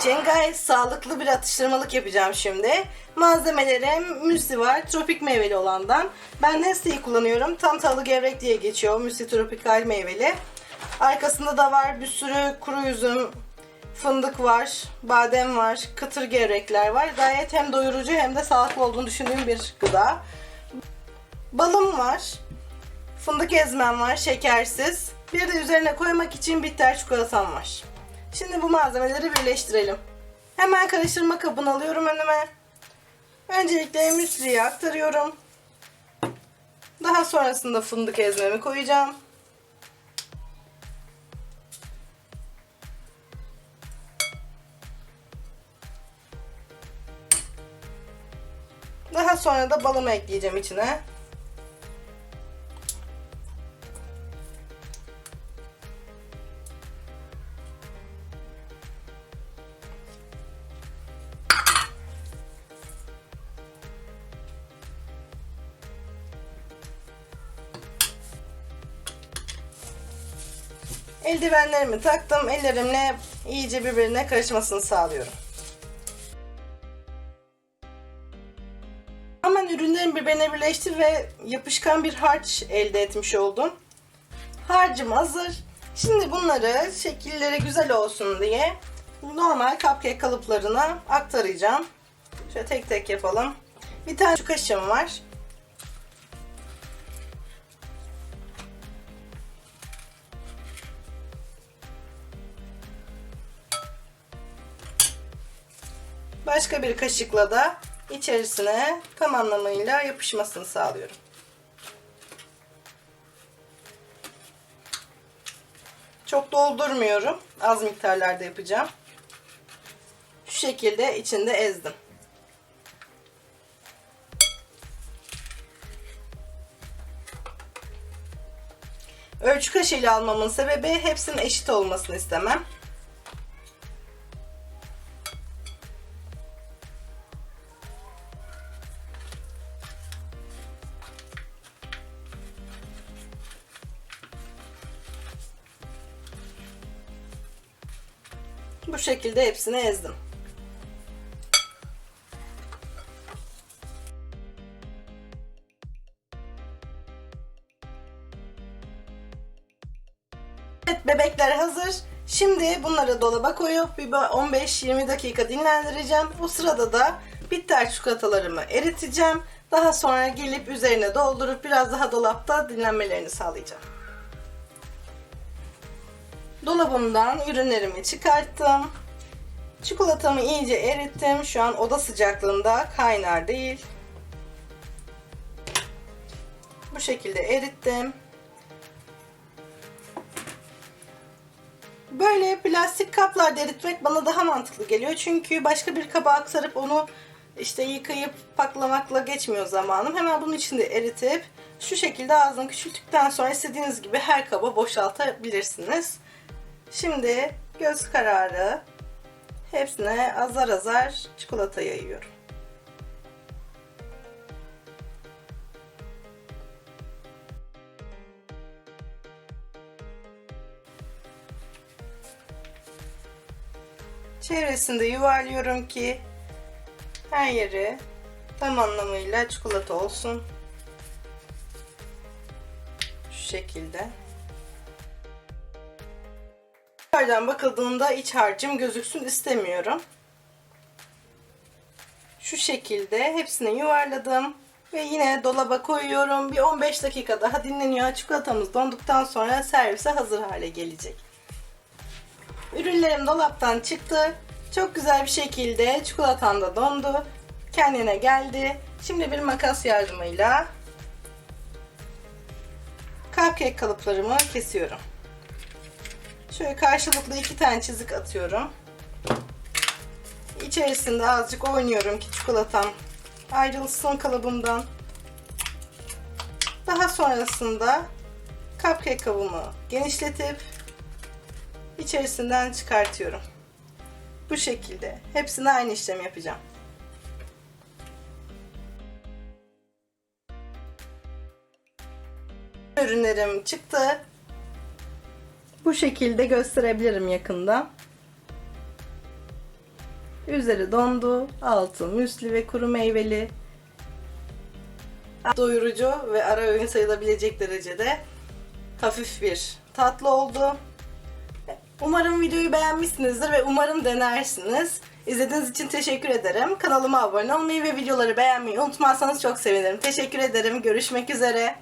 için gayet sağlıklı bir atıştırmalık yapacağım şimdi. Malzemelerim müsli var, tropik meyveli olandan. Ben Nestle'yi kullanıyorum. Tam tahıllı gevrek diye geçiyor. Müsli tropikal meyveli. Arkasında da var bir sürü kuru üzüm, fındık var, badem var, kıtır gevrekler var. Gayet hem doyurucu hem de sağlıklı olduğunu düşündüğüm bir gıda. Balım var. Fındık ezmem var, şekersiz. Bir de üzerine koymak için bitter çikolatam var. Şimdi bu malzemeleri birleştirelim. Hemen karıştırma kabını alıyorum önüme. Öncelikle müsliyi aktarıyorum. Daha sonrasında fındık ezmemi koyacağım. Daha sonra da balımı ekleyeceğim içine. Eldivenlerimi taktım. Ellerimle iyice birbirine karışmasını sağlıyorum. Hemen ürünlerimi birbirine birleştir ve yapışkan bir harç elde etmiş oldum. Harcım hazır. Şimdi bunları şekilleri güzel olsun diye normal cupcake kalıplarına aktaracağım. Şöyle tek tek yapalım. Bir tane şu kaşığım var. Başka bir kaşıkla da içerisine tam anlamıyla yapışmasını sağlıyorum. Çok doldurmuyorum. Az miktarlarda yapacağım. Şu şekilde içinde ezdim. Ölçü kaşığıyla almamın sebebi hepsinin eşit olmasını istemem. Bu şekilde hepsini ezdim. Evet bebekler hazır. Şimdi bunları dolaba koyup bir 15-20 dakika dinlendireceğim. Bu sırada da bitter çikolatalarımı eriteceğim. Daha sonra gelip üzerine doldurup biraz daha dolapta dinlenmelerini sağlayacağım. Dolabımdan ürünlerimi çıkarttım. Çikolatamı iyice erittim. Şu an oda sıcaklığında kaynar değil. Bu şekilde erittim. Böyle plastik kaplarda eritmek bana daha mantıklı geliyor. Çünkü başka bir kaba aktarıp onu işte yıkayıp paklamakla geçmiyor zamanım. Hemen bunun içinde eritip şu şekilde ağzını küçülttükten sonra istediğiniz gibi her kaba boşaltabilirsiniz. Şimdi göz kararı hepsine azar azar çikolata yayıyorum. Çevresinde yuvarlıyorum ki her yeri tam anlamıyla çikolata olsun. Şu şekilde. Dışarıdan bakıldığında iç harcım gözüksün istemiyorum. Şu şekilde hepsini yuvarladım. Ve yine dolaba koyuyorum. Bir 15 dakika daha dinleniyor. Çikolatamız donduktan sonra servise hazır hale gelecek. Ürünlerim dolaptan çıktı. Çok güzel bir şekilde çikolatam da dondu. Kendine geldi. Şimdi bir makas yardımıyla cupcake kalıplarımı kesiyorum. Şöyle karşılıklı iki tane çizik atıyorum. İçerisinde azıcık oynuyorum ki çikolatam ayrılsın kalıbımdan. Daha sonrasında cupcake kabımı genişletip içerisinden çıkartıyorum. Bu şekilde. Hepsine aynı işlemi yapacağım. Ürünlerim çıktı. Bu şekilde gösterebilirim yakında. Üzeri dondu. Altı müsli ve kuru meyveli. Doyurucu ve ara öğün sayılabilecek derecede hafif bir tatlı oldu. Umarım videoyu beğenmişsinizdir ve umarım denersiniz. İzlediğiniz için teşekkür ederim. Kanalıma abone olmayı ve videoları beğenmeyi unutmazsanız çok sevinirim. Teşekkür ederim. Görüşmek üzere.